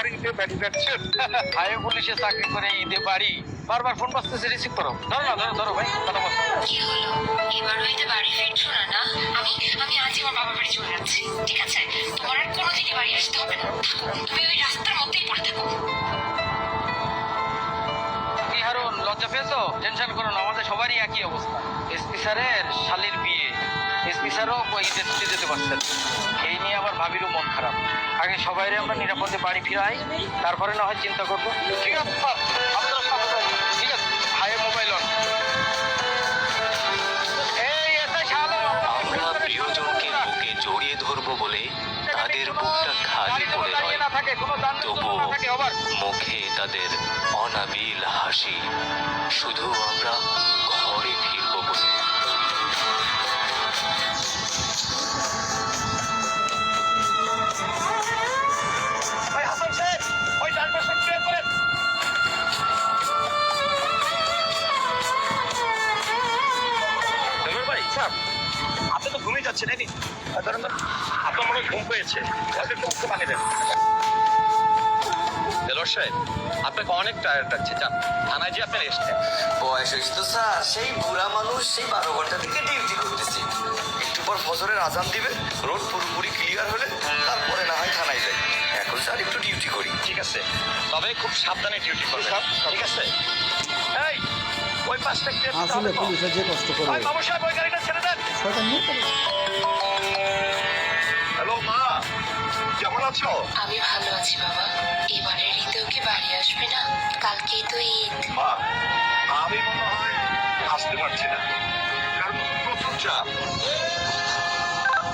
বাড়ি যাচ্ছেন? হাইওয়ে পুলিশে চাকরি করে ঈদে বাড়ি। বারবার ফোন রিসিভ করো। ধরো না, ধরো ধরো ভাই, কথা বলো। কি হলো এবার বাড়ি না না আমি আমি আজই আমার বাড়ি চলে যাচ্ছি ঠিক আছে তোমার আর বাড়ি আসতে হবে না তুমি ওই রাস্তার মধ্যেই পড়ে থাকো হারুন, লজ্জা পেয়েছ? টেনশন করো না, আমাদের সবারই একই অবস্থা। এসপি স্যারের শালির ওই ঈদের ছুটি যেতে পারছেন। এই নিয়ে আবার ভাবিরও মন খারাপ। আগে সবাইরে আমরা নিরাপদে বাড়ি ফিরাই তারপরে না হয় চিন্তা করব। ঠিক আছে। ঠিক হাই মোবাইল অন আমরা প্রিয়জনকে বুকে জড়িয়ে ধরবো বলে তাদের বুকটা খালি পড়ে রয়। আবার মুখে তাদের অনাবিল হাসি। শুধু আমরা স্যার আপনি তো ঘুমিয়ে যাচ্ছেন নাকি ধরেন আপনার মনে ঘুম পেয়েছে। ওকে মুখকে পানি দেন। দেলোয়ার সাহেব আপনাকে অনেক টায়ার্ড লাগছে যান। থানায় যে আপনি রেস্ট নেন। বয়স হয়েছে তো স্যার সেই বুড়া মানুষ সেই বারো ঘণ্টা থেকে ডিউটি করতেছি। একটু পর ফজরের আজান দিবে রোড পুরোপুরি ক্লিয়ার হলে তারপরে না হয় থানায় যাই এখন স্যার একটু ডিউটি করি। ঠিক আছে। তবে খুব সাবধানে ডিউটি করবেন। ঠিক আছে। এই আসলে পুলিশে যে কষ্ট করে ওই ওই গাড়িটা ছেড়ে দেন। শয়তান নিয়ে হ্যালো মা কেমন আছো? আমি ভালো আছি বাবা। এবারের ঈদেও কি বাড়ি আসবে না? কালকেই তো ঈদ। মা আমি মনে হয় আসতে পারছি না। কারণ প্রচুর চাপ।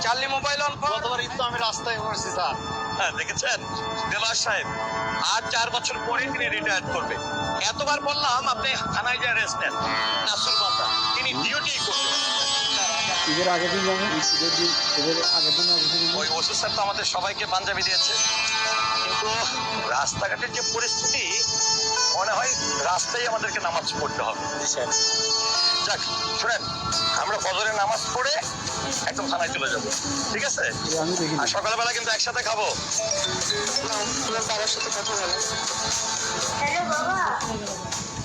চার্লি মোবাইল অন করো। গতবার ঈদ তো আমি রাস্তায় পড়েছি স্যার। হ্যাঁ দেখেছেন? দেলোয়ার সাহেব আর চার বছর পরে তিনি রিটায়ার করবে। এতবার বললাম আপনি থানায় যা রেস্ট নেন নাসুর বান্দা তিনি ডিউটি করবেন। ঈদের আগের দিন যেমন ঈদের দিন ঈদের আগের দিন আগের দিন ওই ওষুধ স্যার তো আমাদের সবাইকে পাঞ্জাবি দিয়েছে। কিন্তু রাস্তাঘাটের যে পরিস্থিতি মনে হয় রাস্তায় আমাদেরকে নামাজ পড়তে হবে। যাক শুনেন আমরা ফজরে নামাজ পড়ে একদম থানায় চলে যাব। ঠিক আছে? আর সকালবেলা কিন্তু একসাথে খাব। বাবার সাথে কথা বলো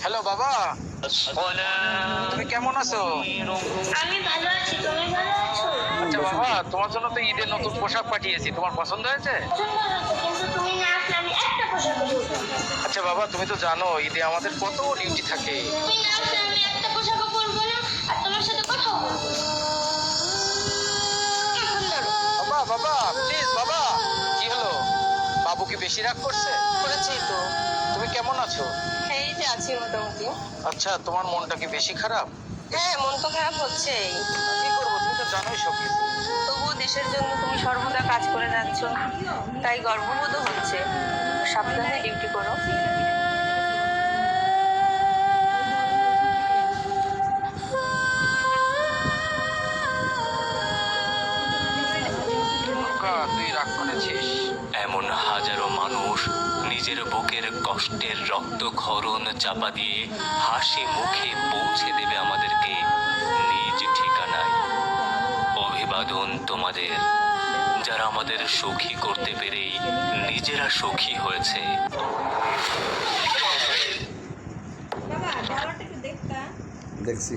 হ্যালো বাবা। তুমি কেমন আছো? আমি ভালো আছি তুমি ভালো আছো? আচ্ছা বাবা তোমার জন্য তো ঈদের নতুন পোশাক পাঠিয়েছি। তোমার পছন্দ হয়েছে? কিন্তু তুমি না আসলে আমি একটা পোশাক আচ্ছা বাবা তুমি তো জানো ঈদে আমাদের কত ডিউটি থাকে। বাবা প্লিজ বাবা। কি হলো? বাবু কি বেশি রাগ করছে? করেছি তো। তুমি কেমন আছো? এই যে আছি মোটামুটি। আচ্ছা তোমার মনটা কি বেশি খারাপ? হ্যাঁ মন তো খারাপ হচ্ছেই। কি করব তুমি তো জানোই সব কিছু তবুও দেশের জন্য তুমি সর্বদা কাজ করে যাচ্ছ তাই গর্ববোধ হচ্ছে। সাবধানে ডিউটি করো। রাগ করেছিস? এমন হাজারো মানুষ নিজের বুকের কষ্টের রক্তক্ষরণ চাপা দিয়ে হাসি মুখে পৌঁছে দেবে আমাদেরকে নিজ ঠিকানায়। অভিবাদন তোমাদের যারা আমাদের সুখী করতে পেরেই নিজেরা সুখী হয়েছে। দেখছি।